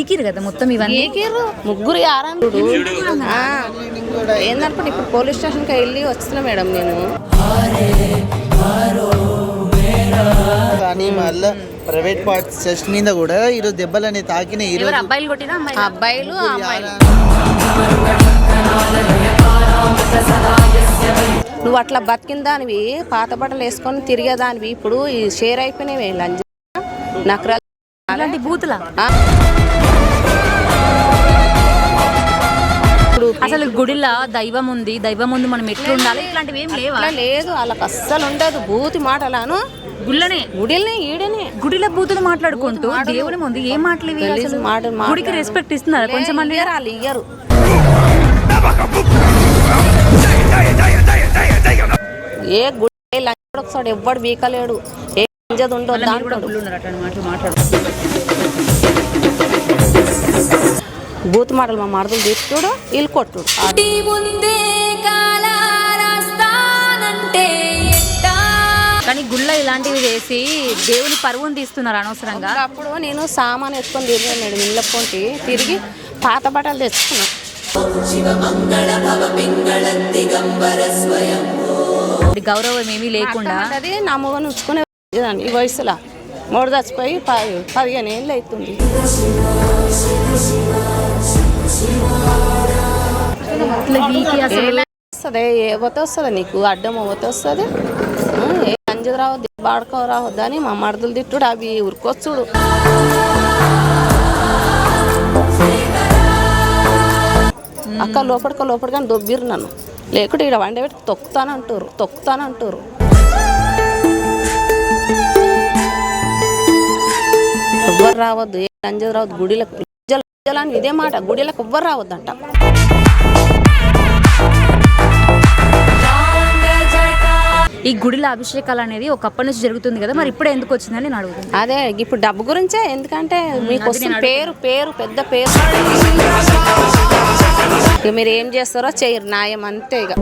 పీకిరు కదా మొత్తం ఇవన్నీ. ముగ్గురు ఆరాను ఏందనుకుంటే ఇప్పుడు పోలీస్ స్టేషన్కి వెళ్ళి వచ్చిన మేడం నేను. కానీ మళ్ళీ ప్రైవేట్ పార్ట్స్ చెస్ట్ మీద కూడా ఈరోజు దెబ్బలు అనేవి తాకినాయి ఎవరు ఈరోజు అబ్బాయిలు కొట్టినా అబ్బాయిలు ఆ అమ్మాయిలు. నువ్వు అట్లా బతికిన దానివి పాత బట్టలు వేసుకొని తిరిగేదానివి. ఇప్పుడు ఈ షేర్ అయిపోయినవి లంజ నకరాలు ఇప్పుడు అసలు గుడిలో దైవం ఉంది దైవం ముందు మనం ఎట్లా ఉండాలి ఇట్లాంటివి ఏం లేవా? అట్లా లేదు వాళ్ళకి అస్సలు ఉండదు. బూతి మాటలాను. గుళ్ళనే? గుడిల్ని ఈడనే. గుడిలో బూతులు మాట్లాడుకుంటూ దేవుని ముందు ఏం మాటలు ఇవి అసలు? మాట్లాడు. గుడికి రెస్పెక్ట్ ఇస్తున్నారు కొంచెం మంది ఇయ్యరు వాళ్ళు ఇయ్యరు. ఏ గుడి ఏ లంచ్ ఒకసారి ఎవ్వడు బీకలేడు ఏ లంజది ఉండదు బూత్ మాటలు మా మరదలు తీసుకుడు వీళ్ళు కొట్టుడు కానీ గుళ్ళ ఇలాంటివి చేసి దేవుని పరువును తీస్తున్నారు అనవసరంగా. అప్పుడు నేను సామాన్ ఎత్తుకొని తిరిగాను మేడం ఇళ్ళ పొంటి. తిరిగి పాత బట్టలు తెచ్చుకున్నాను గౌరవం ఏమీ లేకుండా అది నా మొగను ఉంచుకునే ఈ వయసులో మూడు చచ్చిపోయి పది పదిహేను ఏళ్ళు అవుతుంది వస్తుంది ఏ పోతే వస్తుంది నీకు అడ్డం పోతే వస్తుంది. ఏ అంజది రావద్దు బాడుకో రావద్దు అని మా మరదలు తిట్టుడు అవి ఉరికొచ్చుడు అక్క లోపడిక లోపడిగా దొబ్బిరు నన్ను. లేకుంటే ఇక్కడ వండబెట్టి తొక్కుతానంటారు తొక్కుతానంటారు. రావద్దు ఏ అంజది రావద్దు గుడిలకు లంజలు- లంజలు అని ఇదే మాట గుడిలకు ఎవ్వరు రావద్దంట. ఈ గుడిలో అభిషేకాలు అనేది ఒకప్పటి నుంచి జరుగుతుంది కదా మరి ఇప్పుడే ఎందుకు వచ్చిందని నేను అడుగుతున్నాను అదే ఇప్పుడు డబ్బు గురించే ఎందుకంటే మీకు వస్తుంది పేరు పేరు పెద్ద పేరు. ఇక మీరు ఏం చేస్తారో చేయరు న్యాయం అంతే ఇక.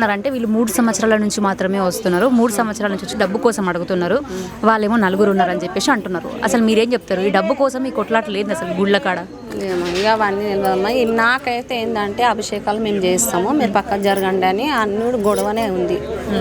ఏమన్నారంటే వీళ్ళు మూడు సంవత్సరాల నుంచి మాత్రమే వస్తున్నారు. మూడు సంవత్సరాల నుంచి వచ్చి డబ్బు కోసం అడుగుతున్నారు. వాళ్ళేమో నలుగురు ఉన్నారని చెప్పేసి అంటున్నారు. అసలు మీరేం చెప్తారు? ఈ డబ్బు కోసం ఈ కొట్లాట లేదు అసలు గుళ్ళ కాడ. ఇక అవన్నీ నాకైతే ఏంటంటే అభిషేకాలు మేము చేస్తాము. మీరు పక్కన జరగండి అని అన్నుడు గొడవనే ఉంది.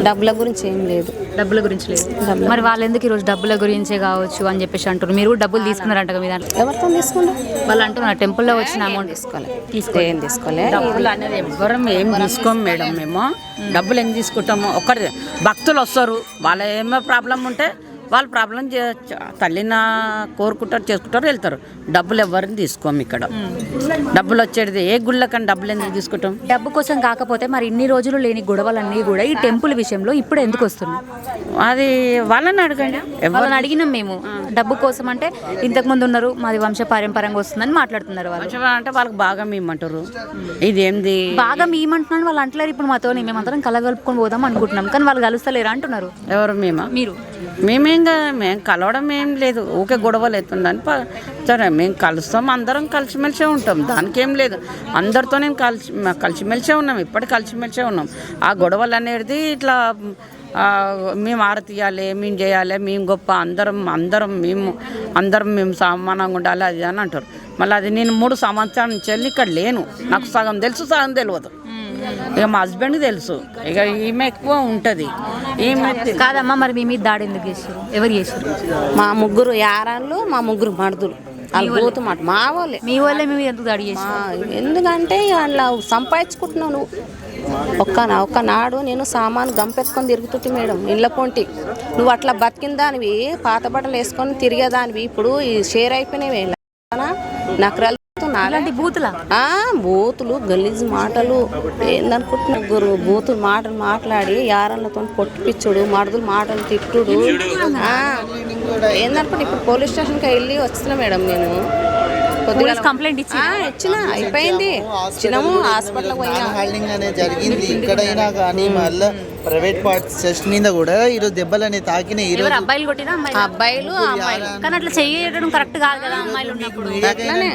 డబ్బుల గురించి ఏం లేదు. డబ్బుల గురించి లేదు. మరి వాళ్ళు ఎందుకు ఈరోజు డబ్బుల గురించే కావచ్చు అని చెప్పేసి అంటున్నారు. మీరు కూడా డబ్బులు తీసుకున్నారంట కదా మీ దాంట్లో? ఎవరితో తీసుకుంటా వాళ్ళు అంటున్నారు టెంపుల్లో వచ్చిన అమౌంట్ తీసుకోలే. తీసుకో ఏం తీసుకోలే. డబ్బులు అనేది ఎవ్వరం ఏం తీసుకోం మేడం మేము. డబ్బులు ఎందుకు తీసుకుంటాము ఒక్కటి భక్తులు వస్తారు వాళ్ళ ఏమో ప్రాబ్లం ఉంటే వాళ్ళు ప్రాబ్లం తల్లిన కోరుకుంటారు చేసుకుంటారు వెళ్తారు. డబ్బులు ఎవరిని తీసుకోము ఇక్కడ. డబ్బులు వచ్చేది ఏ గుళ్ళకని డబ్బులు ఎందుకు తీసుకుంటాం? డబ్బు కోసం కాకపోతే మరి ఇన్ని రోజులు లేని గొడవలన్నీ కూడా ఈ టెంపుల్ విషయంలో ఇప్పుడు ఎందుకు వస్తున్నాయి? అది వాళ్ళని అడగండి. ఎవరు వాళ్ళని అడిగినాం మేము. డబ్బు కోసం అంటే ఇంతకు ముందు ఉన్నారు మాది వంశ పారంపరంగా వస్తుందని మాట్లాడుతున్నారు వాళ్ళు. అంటే వాళ్ళకి బాగా మేమంటారు. ఇది ఏంది బాగా మేమంటున్నాను వాళ్ళు అంటలేరు. ఇప్పుడు మాతో మేమందరం కలగలుపుకొని పోదాం అనుకుంటున్నాం కానీ వాళ్ళు కలుస్తలేరు అంటున్నారు. ఎవరు మేమా? మీరు. మేమేం మేము కలవడం ఏం లేదు. ఊకే గొడవలు అవుతుందని ప- సరే మేము కలుస్తాం అందరం కలిసిమెలిసే ఉంటాం. దానికేం లేదు. అందరితో నేను కలిసి కలిసిమెలిసే ఉన్నాం. ఇప్పటికి కలిసిమెలిసే ఉన్నాం. ఆ గొడవలు అనేది ఇట్లా మేము ఆరతీయాలి మేము చేయాలి మేము గొప్ప అందరం అందరం మేము అందరం మేము సమానంగా ఉండాలి అది అని అంటారు. మళ్ళీ అది నేను మూడు సంవత్సరాల నుంచి వెళ్ళి ఇక్కడ లేను. నాకు సగం తెలుసు సగం తెలియదు ఇక మా హస్బెండ్ తెలుసు. ఇక ఈమె ఎక్కువ ఉంటుంది. ఈమె కాదమ్మా మరి మీ మీద దాడి ఎందుకు చేశారు? ఎవరు చేశారు? మా ముగ్గురు యారాన్లు మా ముగ్గురు మడుదులు వాళ్ళు బూతు మాట మా వాళ్ళే. మీ వాళ్ళే మీ మీద ఎందుకు దాడి చేశారు? మా ఎందుకంటే అందులో సంపాదించుకుంటున్నావు నువ్వు. ఒక్క ఒక్క నాడు నేను సామాను గంపెత్తుకొని తిరుగుతుంటే మేడం ఇళ్ళ పొంటి. నువ్వు అట్లా బతికిన దానివి పాత బట్టలు వేసుకొని తిరిగేదానివి. ఇప్పుడు ఈ షేర్ అయిపోయినవి. నకరాలు అలాంటి బూతులా? ఆ బూతులు గలీజ్ మాటలు. ఏందనుకుంటున్నా గురు? బూతులు మాటలు మాట్లాడి యారన్లతో కొట్టిపిచ్చుడు మడుదులు మాటలు తిట్టుడు. ఏందనుకుంటే ఇప్పుడు పోలీస్ స్టేషన్కి వెళ్ళి వచ్చిన మేడం నేను. కొద్దిగా కంప్లైంట్ ఇచ్చి ఇచ్చిన. అయిపోయింది. ఇచ్చినాము హాస్పిటల్కి పోయినా. జరిగింది. ఎక్కడైనా కానీ మళ్ళీ ప్రైవేట్ పార్ట్స్ చెస్ట్ మీద కూడా ఈరోజు దెబ్బలు అనేది తాకినాయి ఈరోజు ఎవరు అబ్బాయిలు కొట్టినా అమ్మాయిలు అబ్బాయిలు అమ్మాయిలు. కానీ అట్లా చేయడం కరెక్ట్ కాదు కదా అమ్మాయిలు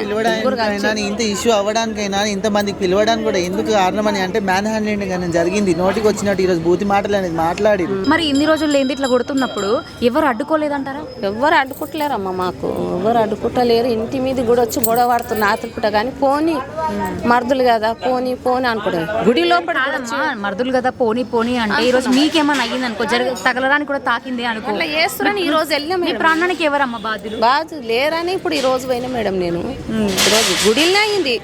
పిలవడానికైనా ఇంత ఇష్యూ అవ్వడానికైనా ఇంత మందికి పిలవడానికి కూడా ఎందుకు కారణమని అంటే మ్యాన్ హ్యాండింగ్ అనేది జరిగింది. నోటికి వచ్చినట్టు ఈరోజు బూతి మాటలు అనేది మాట్లాడి మరి ఇన్ని రోజులు ఏంది ఇట్లా కొడుతున్నప్పుడు ఎవరు అడ్డుకోలేదంటారా? ఎవ్వరు అడ్డుకుంటలేరమ్మా మాకు. ఎవ్వరు అడ్డుకుంటలేరు. ఇంటి మీద కూడా వచ్చి గొడవ పడుతున్న ఆతుకుంటా కానీ పోని మరుదులు కదా పోని పోని అనుకోవడం గుడి లోపల మరుదులు కదా పోనీ పోనీ అంటే ఈ రోజు మీకేమన్నా అయ్యింది అనుకో జరగ తగలడానికి కూడా తాకింది అనుకో. అట్లా చేస్తున్నాను ఈ రోజు వెళ్ళాం మీ ప్రాణానికి ఎవరమ్మా బాధ్యులు? బాధ లేరని ఇప్పుడు ఈ రోజు పోయినా మేడం నేను. ఈ రోజు గుడిలో అయింది.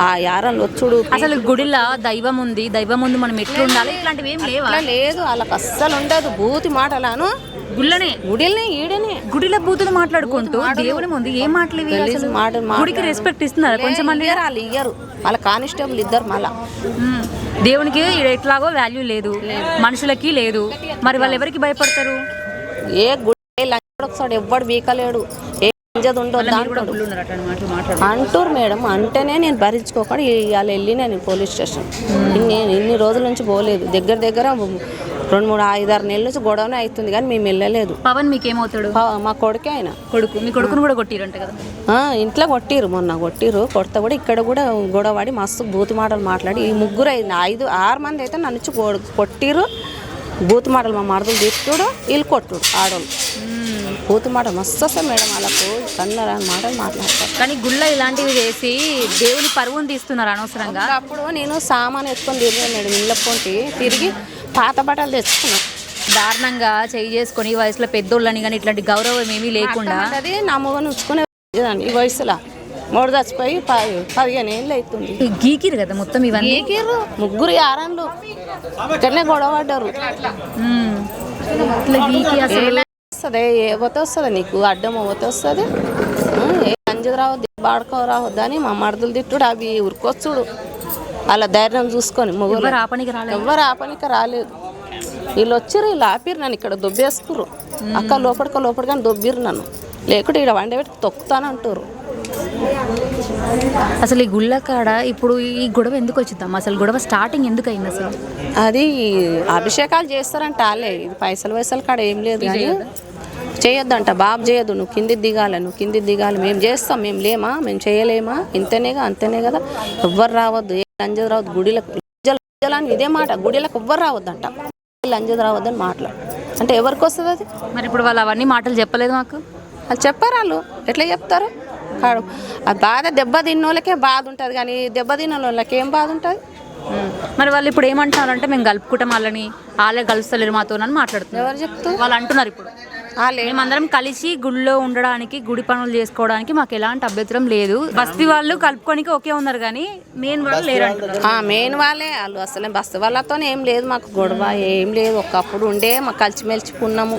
ఆ యారం వచ్చుడు అసలు గుడిలో దైవం ఉంది దైవం ముందు మనం ఎట్లా ఉండాలి ఇట్లాంటివి ఏం లేవా? అట్లా లేదు. వాళ్ళకి అస్సలు ఉండదు. బూతి మాటలాను. గుళ్ళనే గుడిలోనే ఈడనే. గుడిలో బూతులు మాట్లాడుకుంటూ దేవుని ముందు ఏం మాటలు ఇవి? మాటలు గుడికి రెస్పెక్ట్ ఇస్తున్నారు. కొంచెం మంది ఇయ్యరు వాళ్ళు ఇయ్యరు. వాళ్ళ కానిస్టేబుల్ ఇద్దరు మళ్ళా. దేవునికి ఈడ ఎట్లాగో వాల్యూ లేదు. మనుషులకి లేదు. మరి వాళ్ళు ఎవరికి భయపడతారు? ఏ గుడి ఒకసారి ఎవ్వడు బీకలేడు ఏ గింజది ఉండదు అంటారు మేడం అంటేనే నేను భరించుకోకుండా ఇవాళ వెళ్ళి నేను పోలీస్ స్టేషన్. నేను ఇన్ని రోజుల నుంచి పోలేదు. దగ్గర దగ్గర రెండు మూడు ఐదారు నెలల నుంచి గొడవనే అవుతుంది కానీ మేము వెళ్ళలేదు. పవన్ మీకేమవుతాడు? మా కొడుకే ఆయన. కొడుకు మీ కొడుకును కూడా కొట్టిరంట కదా? ఇంట్లో కొట్టిరు మొన్న కొట్టిరు కొడితే కూడా ఇక్కడ కూడా గొడవడి మస్తు బూతి మాటలు మాట్లాడి ఈ ముగ్గురు ఐదు ఐదు ఆరు మంది అయితే నన్ను కొట్టిరు. బూతి మాటలు మా మరదలు తిట్టుడు వీళ్ళు కొట్టుడు ఆడోళ్ళు. బూతి మాటలు మస్తు వస్తాయి మేడం వాళ్ళకు కన్నర మాటలు మాట్లాడతారు. కానీ గుళ్ళ ఇలాంటివి చేసి దేవుని పరువును తీస్తున్నారు అనవసరంగా. అప్పుడు నేను సామాన్ ఎత్తుకొని తిరిగాను మేడం ఇళ్ళ తిరిగి పాత బట్టలు తెచ్చుకున్నాను దారుణంగా చేయి చేసుకొని ఈ వయసులో పెద్దోళ్ళని కానీ ఇట్లాంటి గౌరవం ఏమీ లేకుండా అది నా మొగను ఉంచుకునే ఈ వయసులో. మూడు చచ్చిపోయి పది పదిహేను ఏళ్ళు అవుతుంది గీకిరు కదా మొత్తం ఇవన్నీ? ఏకిర్రు ముగ్గురు యారన్లు ఇక్కడనే గొడవ పడ్డారు. ఇట్లా గీకి అసలు వస్తుంది ఏ పోతే వస్తుంది నీకు? అడ్డం పోతే వస్తుంది. ఏ అంజది రావద్దు బాడుకో రావద్దు అని మా మరదలు తిట్టుడు అవి ఉరికొచ్చుడు. అలా ధైర్యం చూసుకొని ఎవరు ఆపనికి రాలేదు. ఎవ్వరు ఆపనిక రాలేదు. వీళ్ళు వచ్చిర్రు వీళ్ళు ఆపిర్రు నన్ను ఇక్కడ దొబ్బేసుకుర్రు. అక్క లోపలికి లోపలికి దొబ్బిర్రు నన్ను. లేకుంటే ఇక్కడ వండబెట్టి తొక్కుతానంటారు అసలు ఈ గుళ్ళ కాడ ఇప్పుడు ఈ గొడవ ఎందుకు వచ్చిద్దాం అసలు గొడవ స్టార్టింగ్ ఎందుకు అయింది అసలు? అది అభిషేకాలు చేస్తారంట వాళ్ళే. ఇది పైసలు వయసలు కాడ ఏం లేదు కానీ చేయొద్దంట. బాబు చేయొద్దు నువ్వు కింది దిగాలి నువ్వు కింది దిగాలి. మేము చేస్తాం మేము లేమా మేము చేయలేమా? ఇంతనేగా అంతనే కదా. ఎవ్వరు రావద్దు. లంజది రావద్దు గుడిలకు ఇదే మాట గుడిలకు ఎవ్వరు రావద్దంట. లంజది రావద్దని మాట్లాడు అంటే ఎవరికి వస్తుంది అది? మరి ఇప్పుడు వాళ్ళు అవన్నీ మాటలు చెప్పలేదు మాకు? వాళ్ళు చెప్పారు వాళ్ళు? ఎట్లా చెప్తారు? కాడు ఆ బాధ దెబ్బ తిన్నోళ్ళకే బాధ ఉంటుంది కానీ దెబ్బ తిన్న వాళ్ళకి ఏం బాధ ఉంటుంది? మరి వాళ్ళు ఇప్పుడు ఏమంటున్నారంటే మేము కలుపుకుంటాం వాళ్ళని వాళ్ళే కలుస్తలేరు మాతో అని మాట్లాడుతున్నారు. ఎవరు చెప్తారు? వాళ్ళు అంటున్నారు ఇప్పుడు. మేమందరం కలిసి గుడిలో ఉండడానికి గుడి పనులు చేసుకోవడానికి మాకు ఎలాంటి అభ్యంతరం లేదు. బస్తీ వాళ్ళు కలుపుకోనికి ఒకే ఉన్నారు కానీ మెయిన్ వాళ్ళు లేరు మెయిన్ వాళ్ళే. వాళ్ళు అసలు బస్సు వాళ్ళతో ఏం లేదు మాకు గొడవ ఏం లేదు. ఒకప్పుడు ఉండే మాకు కలిసిమెలిసి పున్నాము.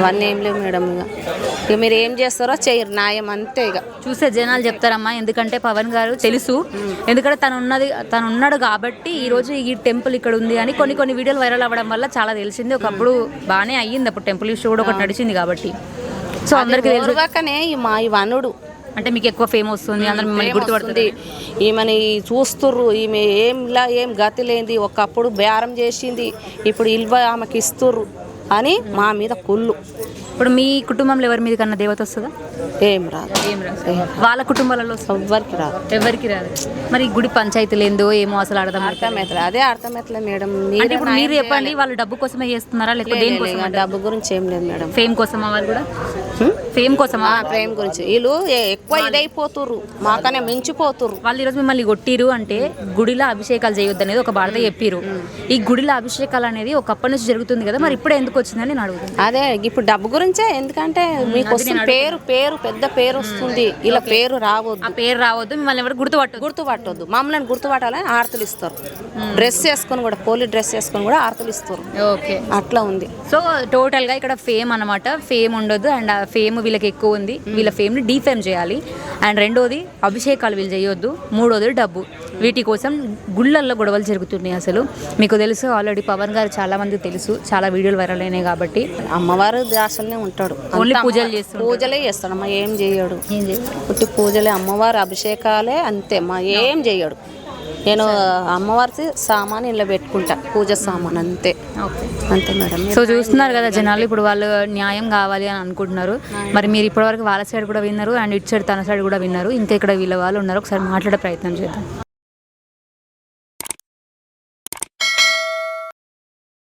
అవన్నీ ఏం లేవు మేడం ఇక ఇక మీరు ఏం చేస్తారో చేయరు. న్యాయం అంతే ఇక. చూసే జనాలు చెప్తారమ్మా. ఎందుకంటే పవన్ గారు తెలుసు. ఎందుకంటే తను ఉన్నది తను ఉన్నాడు కాబట్టి ఈ రోజు ఈ టెంపుల్ ఇక్కడ ఉంది అని కొన్ని కొన్ని వీడియోలు వైరల్ అవ్వడం వల్ల చాలా తెలిసింది. ఒకప్పుడు బాగానే అయ్యింది. అప్పుడు టెంపుల్ ఇష్యూ కూడా ఒకటి నడిచింది. కాబట్టి. సో అందరికీ తెలుసు. ఈ మా ఈ వనుడు. అంటే మీకు ఎక్కువ ఫేమ్ వస్తుంది అందరు మిమ్మల్ని గుర్తుపడుతుంది. ఈమెని చూస్తుర్రు ఈమె ఏంలా ఏం గతి లేనిది ఒకప్పుడు బేరం చేసింది ఇప్పుడు ఇల్వ ఆమెకి ఇస్తుర్రు అని మా మీద కుళ్ళు. ఇప్పుడు మీ కుటుంబంలో ఎవరి మీద కన్నా దేవత వస్తుందా? ఏం రాదు. ఏం రాదు. వాళ్ళ కుటుంబాలలో ఎవ్వరికి రాదు. ఎవరికి రాదు. మరి గుడి పంచాయతీలు ఏందో ఏమో అసలు అర్థం. అర్థమవుతుంది అదే అర్థమవుతుంది మేడం. అంటే ఇప్పుడు మీరు చెప్పండి వాళ్ళు డబ్బు కోసమే చేస్తున్నారా లేకపోతే దేనికోసం డబ్బు గురించి ఏం లేదు మేడం. ఫేమ్ కోసమా వాళ్ళు కూడా? ఫేమ్ కోసం ఆ ప్రేమ గురించి. వీళ్ళు ఎక్కువ ఇదైపోతుర్రు. మాకనే మించిపోతుర్రు. వాళ్ళు ఈరోజు మిమ్మల్ని కొట్టిరు అంటే గుడిలో అభిషేకాలు చేయొద్దు అనేది ఒక భారత చెప్పిరు ఈ గుడిలో అభిషేకాలు అనేది ఒకప్పటి నుంచి జరుగుతుంది కదా మరి ఇప్పుడే ఎందుకు వచ్చిందని నేను అడుగుతున్నాను అదే ఇప్పుడు డబ్బు గురించే ఎందుకంటే మీకు వస్తుంది పేరు పేరు పెద్ద పేరు వస్తుంది. ఇలా పేరు రావద్దు. ఆ పేరు రావద్దు మిమ్మల్ని ఎవరు గుర్తుపట్టదు గుర్తుపట్టొద్దు. మమ్మల్ని గుర్తుపట్టాలని ఆరతులు ఇస్తారు. డ్రెస్ వేసుకొని కూడా పోలీ డ్రెస్ వేసుకొని కూడా ఆరతులు ఇస్తారు. ఓకే అట్లా ఉంది. సో టోటల్గా ఇక్కడ ఫేమ్ అన్నమాట. ఫేమ్ ఉండొద్దు అండ్ ఆ ఫేమ్ వీళ్ళకి ఎక్కువ ఉంది. వీళ్ళ ఫేమ్ని డీఫేమ్ చేయాలి. అండ్ రెండోది అభిషేకాలు వీళ్ళు చేయొద్దు. మూడోది డబ్బు. వీటి కోసం గుళ్ళల్లో గొడవలు జరుగుతున్నాయి అసలు. మీకు తెలుసు ఆల్రెడీ పవన్ గారు చాలా మందికి తెలుసు. చాలా వీడియోలు వైరల్ అయినాయి కాబట్టి. అమ్మవారు దాసల్నే ఉంటాడు. ఓన్లీ పూజలు చేస్తుంటాడు. పూజలే చేస్తాడు. అమ్మ ఏం చేయడు. పుట్టి పూజలే అమ్మవారు అభిషేకాలే అంతే. మా ఏం చేయడు. నేను అమ్మవారి సామాన్ ఇలా పెట్టుకుంటా పూజ సామాన్ అంతే. ఓకే. అంతే మేడం. సో చూస్తున్నారు కదా జనాలు ఇప్పుడు వాళ్ళు న్యాయం కావాలి అని అనుకుంటున్నారు. మరి మీరు ఇప్పటివరకు వాళ్ళ సైడ్ కూడా విన్నారు అండ్ ఇటు సైడ్ తన సైడ్ కూడా విన్నారు. ఇంకా ఇక్కడ వీళ్ళ వాళ్ళు ఉన్నారు. ఒకసారి మాట్లాడే ప్రయత్నం చేద్దాం.